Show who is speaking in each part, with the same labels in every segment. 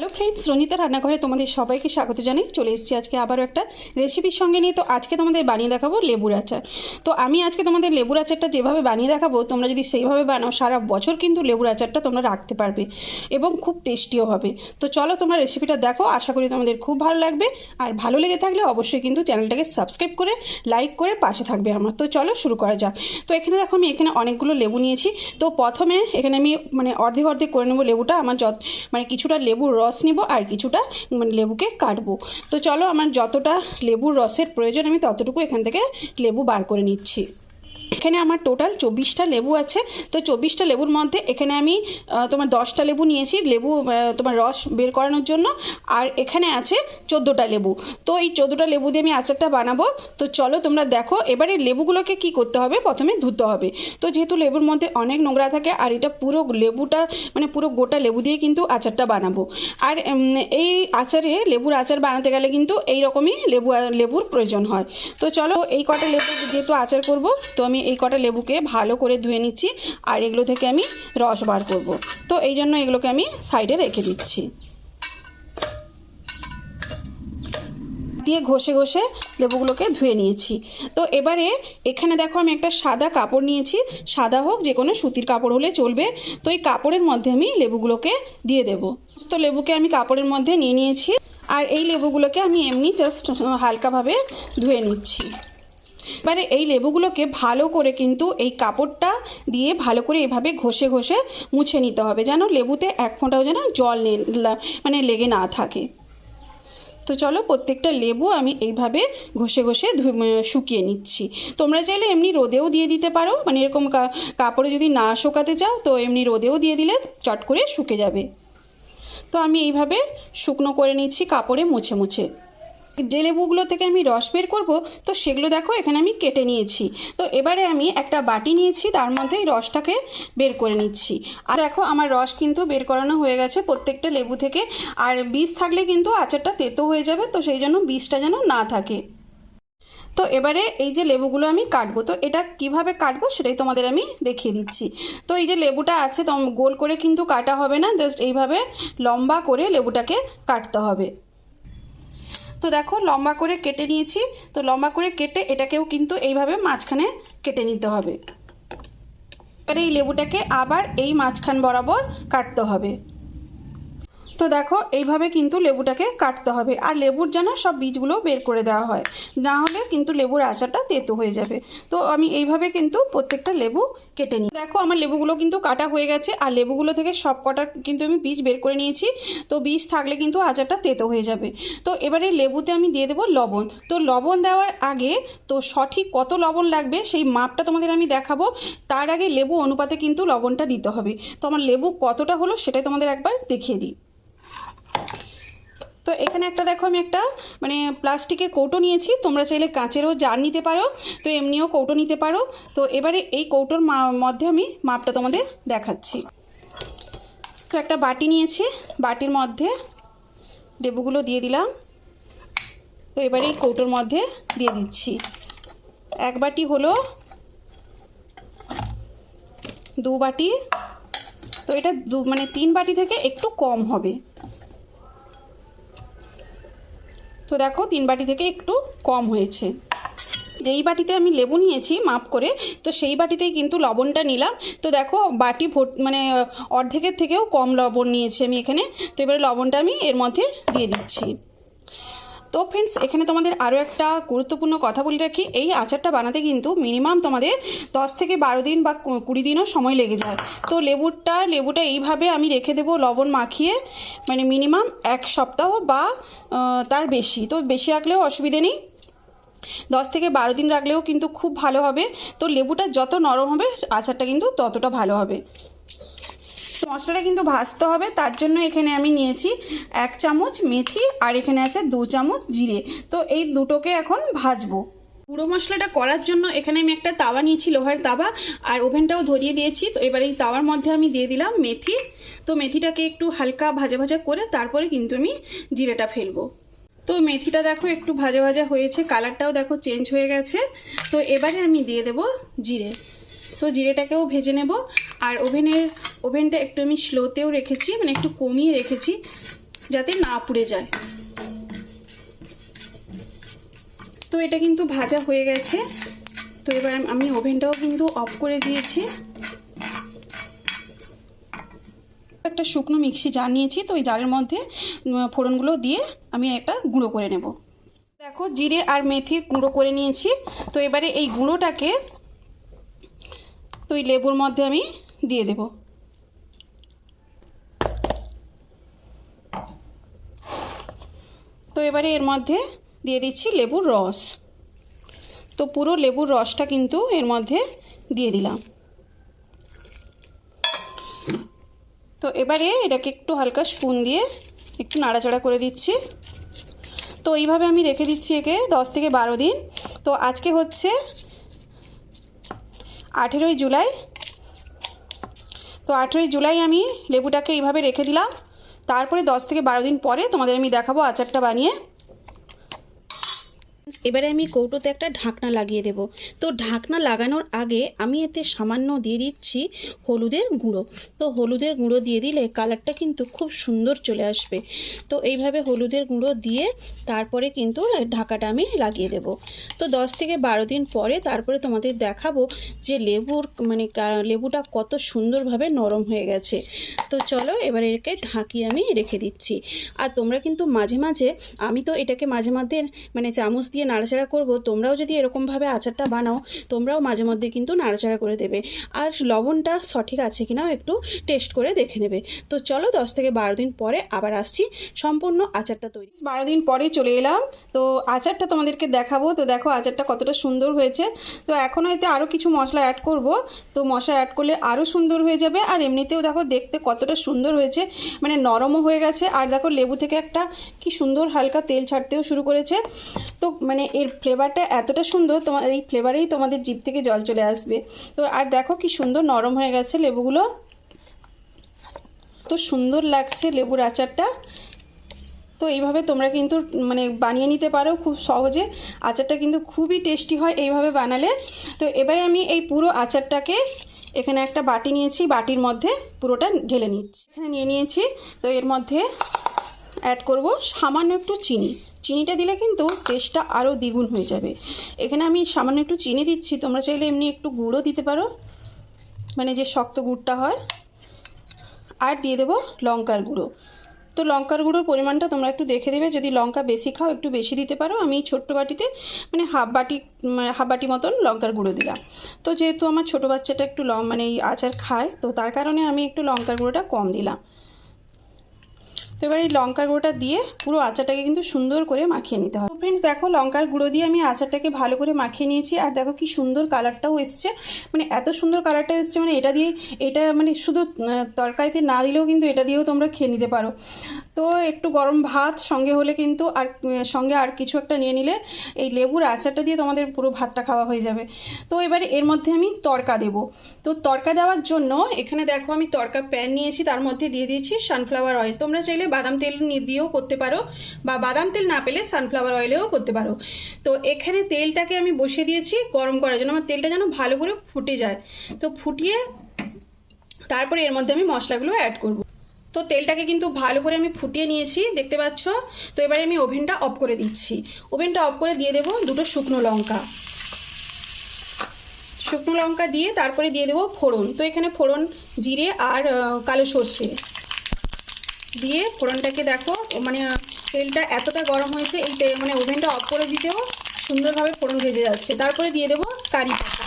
Speaker 1: Hello friends Ranjita রান্নাঘরে তোমাদের সবাইকে স্বাগত জানাই। চলে এসেছি আজকে আবারও একটা রেসিপির সঙ্গে নিয়ে। তো আজকে তোমাদের বানিয়ে দেখাবো লেবুর আচার। তো আমি আজকে তোমাদের লেবুর আচারটা যেভাবে বানিয়ে দেখাবো, তোমরা যদি সেইভাবে বানাও, সারা বছর কিন্তু লেবুর আচারটা তোমরা রাখতে পারবে এবং খুব টেস্টিও হবে। তো চলো তোমরা রেসিপিটা দেখো, আশা করি তোমাদের খুব ভালো লাগবে। আর ভালো লেগে থাকলে অবশ্যই কিন্তু চ্যানেলটাকে সাবস্ক্রাইব করে লাইক করে পাশে থাকবে আমার। তো চলো শুরু করা যাক। তো এখানে দেখো আমি এখানে অনেকগুলো লেবু নিয়েছি। তো প্রথমে এখানে আমি মানে অর্ধেক অর্ধেক করে নেব লেবুটা। আমার যত মানে কিছুটা লেবুর রস নিব আর কিছুটা মানে লেবুকে কাটবো। তো চলো, আমার যতটা লেবুর রসের প্রয়োজন, আমি ততটুকু এখান থেকে লেবু বার করে নিচ্ছি। এখানে আমার টোটাল চব্বিশটা লেবু আছে। তো চব্বিশটা লেবুর মধ্যে এখানে আমি তোমার দশটা লেবু নিয়েছি, লেবু তোমার রস বের করানোর জন্য। আর এখানে আছে চোদ্দোটা লেবু। তো এই চোদ্দোটা লেবু দিয়ে আমি আচারটা বানাবো। তো চলো তোমরা দেখো, এবারে লেবুগুলোকে কি করতে হবে? প্রথমে ধুতে হবে। তো যেহেতু লেবুর মধ্যে অনেক নোংরা থাকে, আর এটা পুরো লেবুটা মানে পুরো গোটা লেবু দিয়ে কিন্তু আচারটা বানাবো। আর এই আচারে লেবুর আচার বানাতে গেলে কিন্তু এই রকমই লেবু, লেবুর প্রয়োজন হয়। তো চলো এই কটা লেবু যেহেতু আচার করব, তো আমি এই কটা লেবুকে ভালো করে ধুয়ে নিচ্ছি, আর এগুলো থেকে আমি রস বার করব। তো এই জন্য এগুলোকে আমি সাইডে রেখে দিচ্ছি। দিয়ে ঘষে ঘষে লেবুগুলোকে ধুয়ে নিয়েছি। তো এবারে এখানে দেখো আমি একটা সাদা কাপড় নিয়েছি। সাদা হোক, যে কোনো সুতির কাপড় হলে চলবে। তো এই কাপড়ের মধ্যে আমি লেবুগুলোকে দিয়ে দেবো। তো লেবুকে আমি কাপড়ের মধ্যে নিয়ে নিয়েছি। আর এই লেবুগুলোকে আমি এমনি জাস্ট হালকাভাবে ধুয়ে নিচ্ছি। এবারে এই লেবুগুলোকে ভালো করে কিন্তু এই কাপড়টা দিয়ে ভালো করে এভাবে ঘষে ঘষে মুছে নিতে হবে, যেন লেবুতে এক ফোঁটাও যেন জল মানে লেগে না থাকে। তো চলো প্রত্যেকটা লেবু আমি এইভাবে ঘষে ঘষে শুকিয়ে নিচ্ছি। তোমরা চাইলে এমনি রোদেও দিয়ে দিতে পারো মানে এরকম কাপড়ে যদি না শুকাতে চাও, তো এমনি রোদেও দিয়ে দিলে চট করে শুকে যাবে। তো আমি এইভাবে শুকনো করে নিচ্ছি, কাপড়ে মুছে মুছে। যে লেবুগুলো থেকে আমি রস বের করব, তো সেগুলো দেখো এখানে আমি কেটে নিয়েছি। তো এবারে আমি একটা বাটি নিয়েছি, তার মধ্যে এই রসটাকে বের করে নিচ্ছি। আর দেখো আমার রস কিন্তু বের করানো হয়ে গেছে প্রত্যেকটা লেবু থেকে। আর বীজ থাকলে কিন্তু আচারটা তেতো হয়ে যাবে, তো সেই জন্য বীজটা যেন না থাকে। তো এবারে এই যে লেবুগুলো আমি কাটবো, তো এটা কীভাবে কাটবো সেটাই তোমাদের আমি দেখিয়ে দিচ্ছি। তো এই যে লেবুটা আছে গোল করে কিন্তু কাটা হবে না, জাস্ট এইভাবে লম্বা করে লেবুটাকে কাটতে হবে। তো দেখো, লম্বা করে কেটে নিয়েছি। তো লম্বা করে কেটে এটাকেও কিন্তু এইভাবে মাঝখানে কেটে নিতে হবে। এবারে এই লেবুটাকে আবার এই মাঝখান বরাবর কাটতে হবে। তো দেখো, এইভাবে কিন্তু লেবুটাকে কাটতে হবে। আর লেবুর যেন সব বীজগুলো বের করে দেওয়া হয়। না হলে কিন্তু লেবুর আচারটা তেতো হয়ে যাবে। তো আমি এইভাবে কিন্তু প্রত্যেকটা লেবু কেটে নিই। দেখো, আমার লেবুগুলো কিন্তু কাটা হয়ে গেছে। আর লেবুগুলো থেকে সব কটা কিন্তু আমি বীজ বের করে নিয়েছি। তো বীজ থাকলে কিন্তু আচারটা তেতো হয়ে যাবে। তো এবারে লেবুতে আমি দিয়ে দেবো লবণ। তো লবণ দেওয়ার আগে তো সঠিক কত লবণ লাগবে সেই মাপটা তোমাদের আমি দেখাবো। তার আগে লেবু অনুপাতে কিন্তু লবণটা দিতে হবে। তো আমার লেবু কতটা হলো সেটাই তোমাদের একবার দেখিয়ে দিই। তো এখানে একটা দেখো, আমি একটা মানে প্লাস্টিকের কৌটো নিয়েছি। তোমরা চাইলে কাঁচেরও জার নিতে পারো, তো এমনিও কৌটো নিতে পারো। তো এবারে এই কৌটোর মধ্যে আমি মাপটা তোমাদের দেখাচ্ছি। তো একটা বাটি নিয়েছি, বাটির মধ্যে লেবুগুলো দিয়ে দিলাম। তো এবারে এই কৌটোর মধ্যে দিয়ে দিচ্ছি। এক বাটি হলো দু বাটি। তো এটা দু মানে তিন বাটি থেকে একটু কম হবে। তো দেখো, তিন বাটি থেকে একটু কম হয়েছে। যেই বাটিতে আমি লেবু নিয়েছি মাপ করে, তো সেই বাটিতেই কিন্তু লবণটা নিলাম। তো দেখো, বাটি ভোট মানে অর্ধেকের থেকেও কম লবণ নিয়েছি আমি এখানে। তো এবারে লবণটা আমি এর মধ্যে দিয়ে দিচ্ছি। তো ফ্রেন্ডস এখানে তোমাদের আরও একটা গুরুত্বপূর্ণ কথা বলে রাখি। এই আচারটা বানাতে কিন্তু মিনিমাম তোমাদের দশ থেকে বারো দিন বা কুড়ি দিনও সময় লেগে যায়। তো লেবুটা লেবুটা এইভাবে আমি রেখে দেবো লবণ মাখিয়ে মানে মিনিমাম এক সপ্তাহ বা তার বেশি। তো বেশি রাখলেও অসুবিধে নেই। দশ থেকে বারো দিন রাখলেও কিন্তু খুব ভালো হবে। তো লেবুটা যত নরম হবে, আচারটা কিন্তু ততটা ভালো হবে। মশলাটা কিন্তু ভাজতে হবে, তার জন্য এখানে আমি নিয়েছি এক চামচ মেথি আর এখানে আছে দু চামচ জিরে। তো এই দুটোকে এখন ভাজবো। গুঁড়ো মশলাটা করার জন্য এখানে আমি একটা তাওয়া নিয়েছি, লোহার তাওয়া, আর ওভেনটাও ধরিয়ে দিয়েছি। তো এবার এই তাওয়ার মধ্যে আমি দিয়ে দিলাম মেথি। তো মেথিটাকে একটু হালকা ভাজা ভাজা করে তারপরে কিন্তু আমি জিরেটা ফেলব। তো মেথিটা দেখো একটু ভাজা ভাজা হয়েছে, কালারটাও দেখো চেঞ্জ হয়ে গেছে। তো এবারে আমি দিয়ে দেব জিরে। তো জিরেটাকেও ভেজে নেব। আর ওভেনের ওভেনটা একটু আমি স্লোতেও রেখেছি মানে একটু কমিয়ে রেখেছি, যাতে না পুড়ে যায়। তো এটা কিন্তু ভাজা হয়ে গেছে। তো এবার আমি ওভেনটাও কিন্তু অফ করে দিয়েছি। একটা শুকনো মিক্সি জার নিয়েছি, তো ওই জারের মধ্যে ফোড়নগুলো দিয়ে আমি একটা গুঁড়ো করে নেব। দেখো, জিরে আর মেথি গুঁড়ো করে নিয়েছি। তো এবারে এই গুঁড়োটাকে তো এই লেবুর মধ্যে আমি দিয়ে দেব তো এবারে এর মধ্যে দিয়ে দিচ্ছি লেবুর রস। তো পুরো লেবুর রসটা কিন্তু এর মধ্যে দিয়ে দিলাম। তো এবারে এটাকে একটু হালকা স্পুন দিয়ে একটু নাড়াচাড়া করে দিচ্ছি। তো এইভাবে আমি রেখে দিচ্ছি একে দশ থেকে বারো দিন। তো আজকে হচ্ছে আঠেরোই জুলাই। তো আঠেরোই জুলাই আমি লেবুটাকে এইভাবে রেখে দিলাম। তারপরে দশ থেকে বারো দিন পরে তোমাদের আমি দেখাবো আচারটা বানিয়ে। এবারে আমি কৌটোতে একটা ঢাকনা লাগিয়ে দেব। তো ঢাকনা লাগানোর আগে আমি এতে সামান্য দিয়ে দিচ্ছি হলুদের গুঁড়ো। তো হলুদের গুঁড়ো দিয়ে দিলে কালারটা কিন্তু খুব সুন্দর চলে আসবে। তো এইভাবে হলুদের গুঁড়ো দিয়ে তারপরে কিন্তু ঢাকাটা আমি লাগিয়ে দেব। তো দশ থেকে বারো দিন পরে তারপরে তোমাদের দেখাবো যে লেবুর মানে লেবুটা কত সুন্দরভাবে নরম হয়ে গেছে। তো চলো এবারে এটাকে ঢাকিয়ে আমি রেখে দিচ্ছি। আর তোমরা কিন্তু মাঝে মাঝে, আমি তো এটাকে মাঝে মধ্যে মানে চামচ দিয়ে নাড়াচাড়া করব, তোমরাও যদি এরকমভাবে আচারটা বানাও, তোমরাও মাঝে মধ্যে কিন্তু নাড়াচাড়া করে দেবে। আর লবণটা সঠিক আছে কিনাও একটু টেস্ট করে দেখে নেবে। তো চলো দশ থেকে বারো দিন পরে আবার আসছি, সম্পূর্ণ আচারটা তৈরি। বারো দিন পরে চলে এলাম। তো আচারটা তোমাদেরকে দেখাবো। তো দেখো আচারটা কতটা সুন্দর হয়েছে। তো এখনও এতে আরও কিছু মশলা অ্যাড করব। তো মশলা অ্যাড করলে আরও সুন্দর হয়ে যাবে। আর এমনিতেও দেখো দেখতে কতটা সুন্দর হয়েছে। মানে নরমও হয়ে গেছে। আর দেখো লেবু থেকে একটা কি সুন্দর হালকা তেল ছাড়তেও শুরু করেছে। তো মানে এর ফ্লেভারটা এতটা সুন্দর, তোমার এই ফ্লেভারেই তোমাদের জিভ থেকে জল চলে আসবে। তো আর দেখো কি সুন্দর নরম হয়ে গেছে লেবুগুলো। তো সুন্দর লাগছে লেবুর আচারটা। তো এইভাবে তোমরা কিন্তু মানে বানিয়ে নিতে পারো খুব সহজে। আচারটা কিন্তু খুবই টেস্টি হয় এইভাবে বানালে। তো এবারে আমি এই পুরো আচারটাকে এখানে একটা বাটি নিয়েছি, বাটির মধ্যে পুরোটা ঢেলে নিচ্ছি। এখানে নিয়ে নিয়েছি, তো এর মধ্যে অ্যাড করব সামান্য একটু চিনি। চিনিটা দিলে কিন্তু টেস্টটা আরও দ্বিগুণ হয়ে যাবে। এখানে আমি সামান্য একটু চিনি দিচ্ছি, তোমরা চাইলে এমনি একটু গুঁড়ো দিতে পারো। মানে যে শক্ত গুড়টা হয়। আর দিয়ে দেবো লঙ্কার গুঁড়ো। তো লঙ্কার গুঁড়োর পরিমাণটা তোমরা একটু দেখে দেবে। যদি লঙ্কা বেশি খাও, একটু বেশি দিতে পারো। আমি ছোট্ট বাটিতে মানে হাফ বাটি মানে হাফ বাটি মতন লঙ্কার গুঁড়ো দিলাম। তো যেহেতু আমার ছোটো বাচ্চাটা একটু ল মানে এই আচার খায়, তো তার কারণে আমি একটু লঙ্কার গুঁড়োটা কম দিলাম। তো এবার এই লঙ্কার গুঁড়োটা দিয়ে পুরো আচারটাকে কিন্তু সুন্দর করে মাখিয়ে নিতে হবে। ফ্রেন্ডস দেখো লঙ্কার গুঁড়ো দিয়ে আমি আচারটাকে ভালো করে মাখিয়ে নিয়েছি। আর দেখো কি সুন্দর কালারটাও এসছে। মানে এত সুন্দর কালারটা এসছে মানে এটা দিয়ে এটা মানে শুধু তরকারিতে না দিলেও কিন্তু এটা দিয়েও তোমরা খেয়ে নিতে পারো। তো একটু গরম ভাত সঙ্গে হলে কিন্তু আর সঙ্গে আর কিছু একটা নিয়ে নিলে এই লেবুর আচারটা দিয়ে তোমাদের পুরো ভাতটা খাওয়া হয়ে যাবে। তো এবারে এর মধ্যে আমি তড়কা দেব। তো তড়কা দেওয়ার জন্য এখানে দেখো আমি তড়কা প্যান নিয়েছি, তার মধ্যে দিয়ে দিয়েছি সানফ্লাওয়ার অয়েল। তোমরা চাইলে বাদাম তেল দিয়েও করতে পারো। বা বাদাম তেল না পেলে সানফ্লাওয়ার অয়েলেও করতে পারো। তো এখানে তেলটাকে আমি বসিয়ে দিয়েছি গরম করার জন্য। আমার তেলটা যেন ভালো করে ফুটে যায়। তো ফুটিয়ে তারপরে এর মধ্যে আমি মশলাগুলো অ্যাড করব। তো তেলটাকে কিন্তু ভালো করে আমি ফুটিয়ে নিয়েছি, দেখতে পাচ্ছ? তো এবারে আমি ওভেনটা অফ করে দিচ্ছি। ওভেনটা অফ করে দিয়ে দেবো দুটো শুকনো লঙ্কা। শুকনো লঙ্কা দিয়ে তারপরে দিয়ে দেবো ফোড়ন। তো এখানে ফোড়ন, জিরে আর কালো সর্ষে। দিয়ে ফোড়নটাকে দেখো মানে তেলটা এতটা গরম হয়েছে, এই মানে ওভেনটা অফ করে দিতেও সুন্দরভাবে ফোড়ন ভেজে যাচ্ছে। তারপরে দিয়ে দেবো কারি পাতা।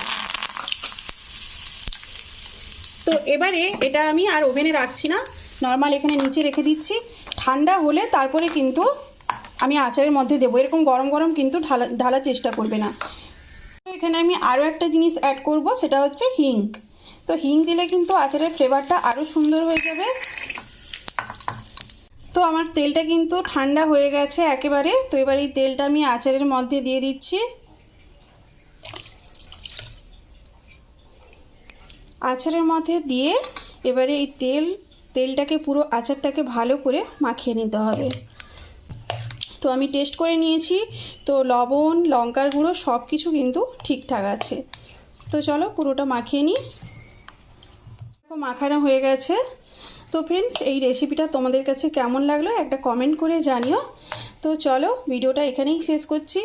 Speaker 1: তো এবারে এটা আমি আর ওভেনে রাখছি না, নর্মাল এখানে নিচে রেখে দিচ্ছি। ঠান্ডা হলে তারপরে কিন্তু আমি আচারের মধ্যে দেবো। এরকম গরম গরম কিন্তু ঢালা ঢালার চেষ্টা করবে না। এখানে আমি আরও একটা জিনিস অ্যাড করব, সেটা হচ্ছে হিং। তো হিং দিলে কিন্তু আচারের ফ্লেভারটা আরও সুন্দর হয়ে যাবে। তো আমার তেলটা কিন্তু ঠান্ডা হয়ে গেছে একেবারে। তো এবার এই তেলটা আমি আচারের মধ্যে দিয়ে দিচ্ছি। আচারের মধ্যে দিয়ে এবারে এই তেল, তেলটাকে পুরো আচারটাকে ভালো করে মাখিয়ে নিতে হবে। তো আমি টেস্ট করে নিয়েছি। তো লবণ, লঙ্কার গুঁড়ো সব কিছু কিন্তু ঠিকঠাক আছে। তো চলো পুরোটা মাখিয়ে নিই। মাখানো হয়ে গেছে। তো ফ্রেন্ডস এই রেসিপিটা তোমাদের কাছে কেমন লাগল একটা কমেন্ট করে জানিও। তো চলো ভিডিওটা এখানেই শেষ করছি।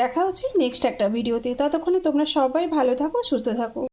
Speaker 1: দেখা হচ্ছে নেক্সট একটা ভিডিওতে ততক্ষণে তোমরা সবাই ভালো থাকো, সুস্থ থাকো।